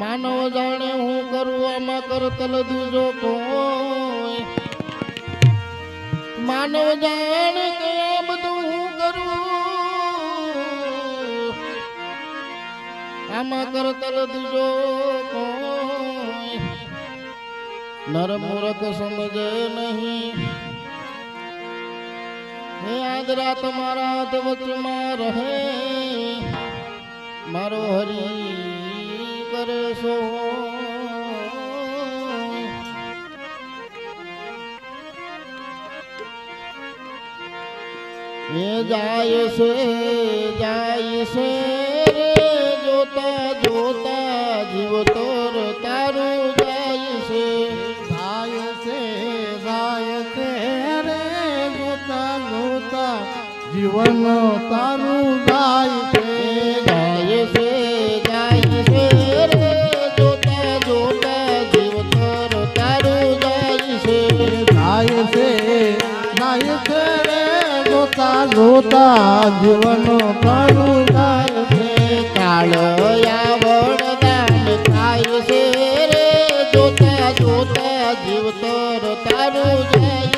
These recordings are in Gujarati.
માનવ જાણે હું કરું, આમાં કરતલ દૂજો કોઈ. માનવ જાણે કે બધું હું કરું, આમાં કરતલ દૂજો કોઈ. નર મૂરખ સમજે નહીં. હે આજ રાત મારા હાથ વચમાં રહે. મારો હરી કરે સો એ જાય છે જાય છે જોતા જોતા જીવ તોર તારું જાય છે. જાય છે જાય છે રે, જોતા જોતા જીવન તારું જાય છે. જોતા જીવનો જીવન થાય છે. છે આવડ વરદાન થાય છે રે. જોતા જોતા જીવ તારું જાય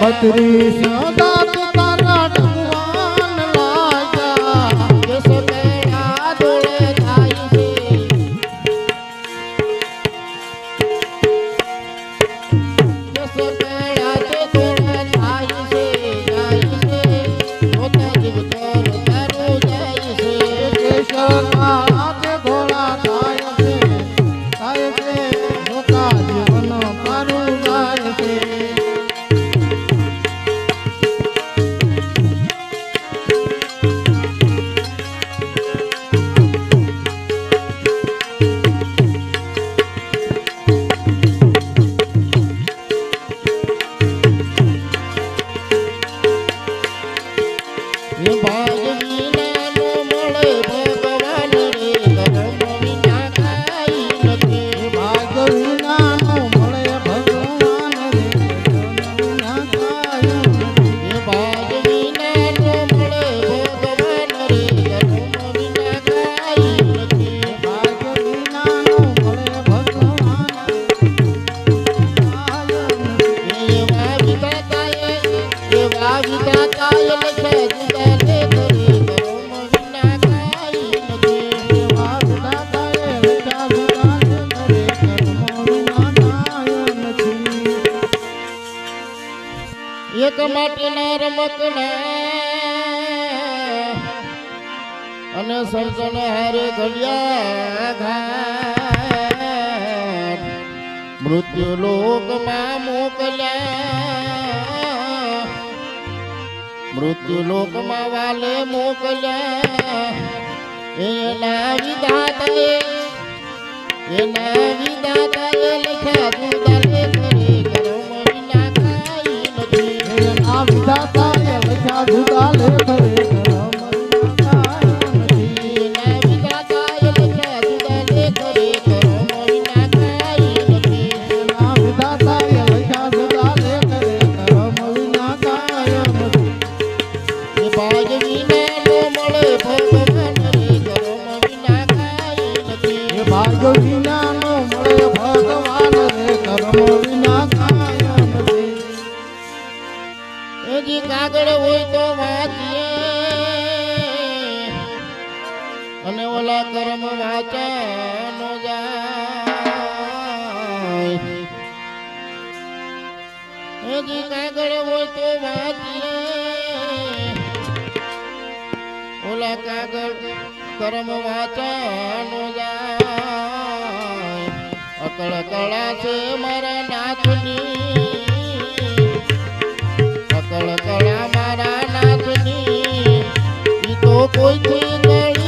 બત્રી સદાત તારા થાય છે જાય છે જોતા જીવ માટીના અને સર્જન હારે ઘડિયા ઘાટ. મૃત્યુ લોકમાં મોકલ્યા મૃત્યુ લોકમાં વાલે મોકલ્યા એના વિધાતાએ એના વિધાતાએ લખ્યા ભોલા કાગળ કર્મ વાચાનો અકળ કળા છે મારા નાથની. અકળ કળા મારા નાથની. ઈ તો કોઈથી નહીં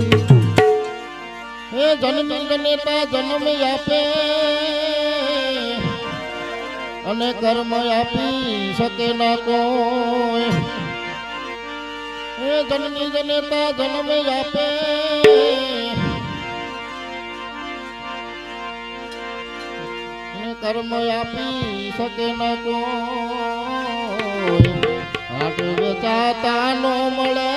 એ જન્મ આપે. અને કર્મ આપી શકે ના કોઈ. એ જન્મી જનેતા જન્મ આપે. કર્મ આપી શકે ના કોઈ. હાટ વેચાતા નો મળે.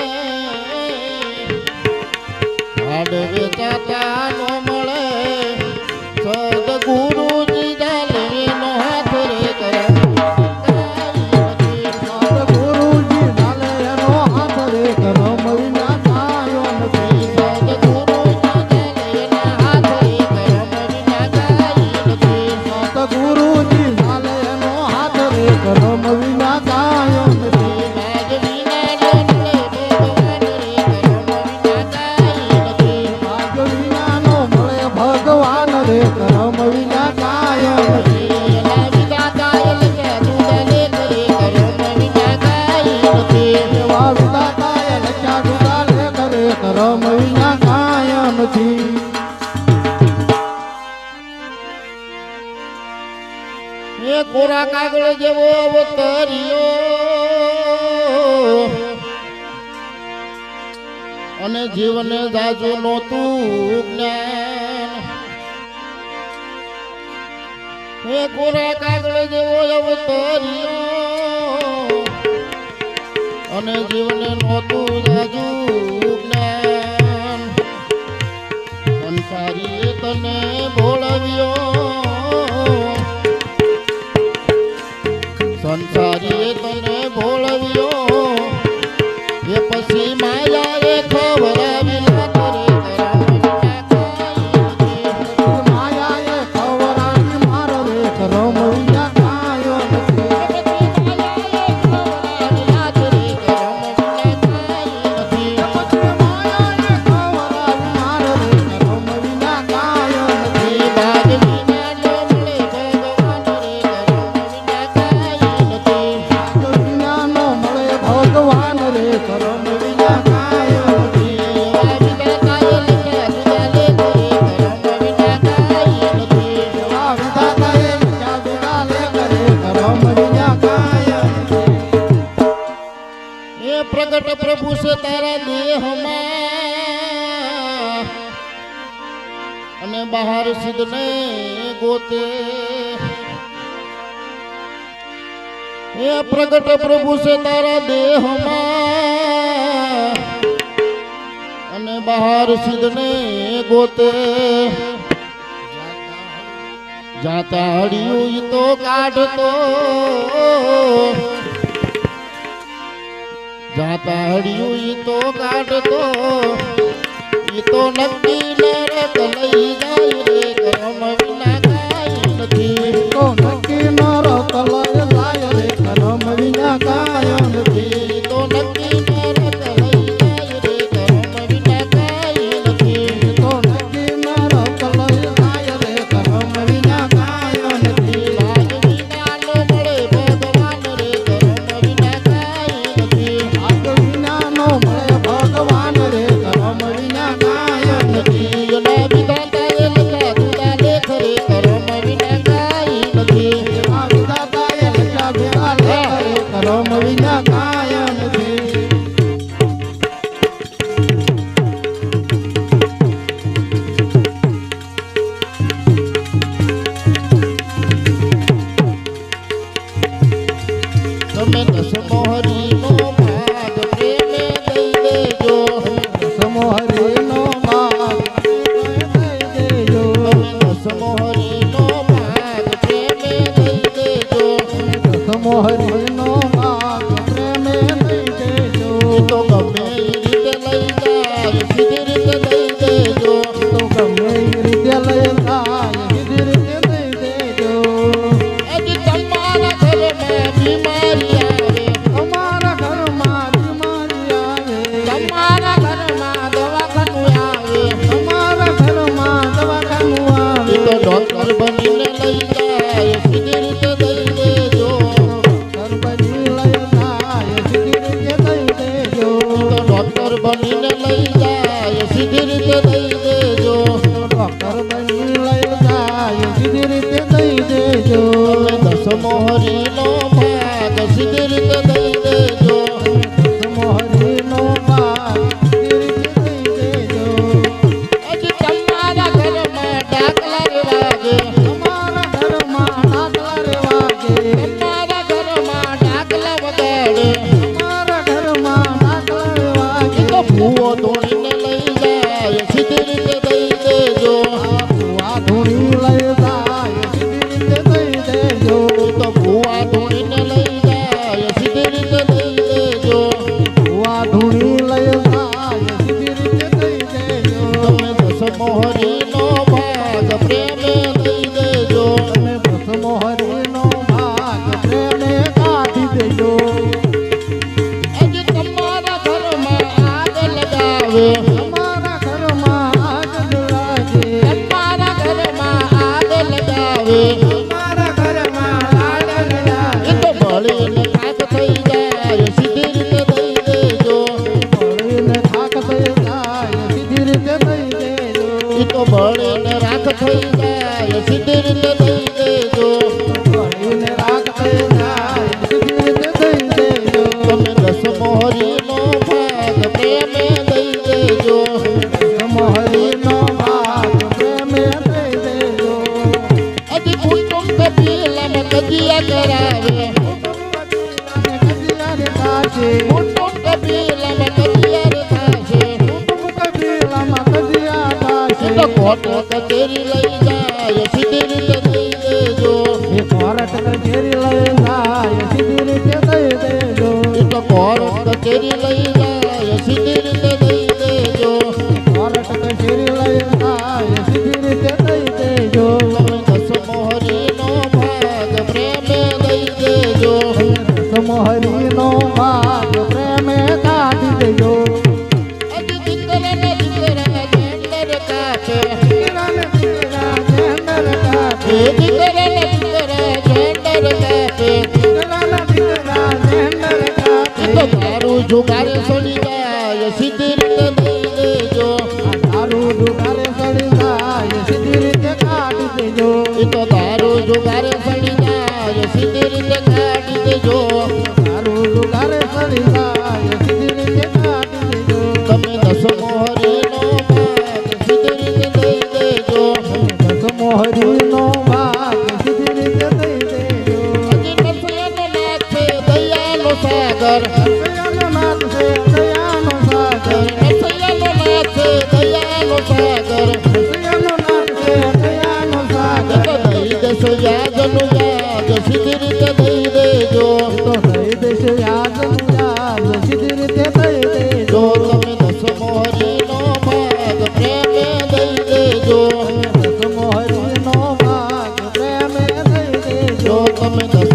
હાડ વેચાતા અને જીવને જાજુ નહોતું જ્ઞાન. એ કોરા કાગળ જેવો અવતર્યો અને જીવને નહોતું જાજુ જ્ઞાન. સંસારીએ તને ભોળવ્યો. સંસારીએ પ્રગટ પ્રભુ છે તારા દેહમાં. અને બહાર સિદ્ધને ગોતે. જાતા હડિયું તો કાઢતો. જાતા હડિયું તો કાઢતો. ઈ તો નક્કી નરક લઈ જાય રે, કર્મ વિના કાઈ નથી. તો નક્કી વિના કાયો નથી নয় એ કોરટ I'm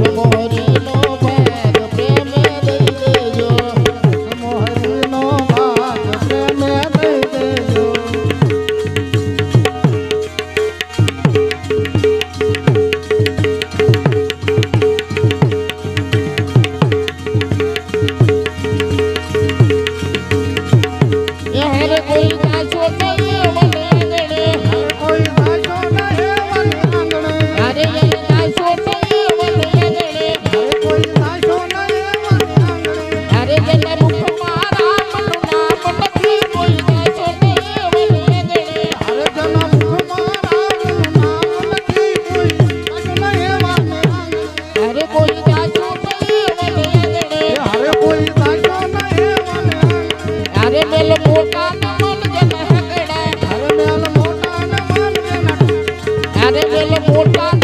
அடைவேல போட்டான்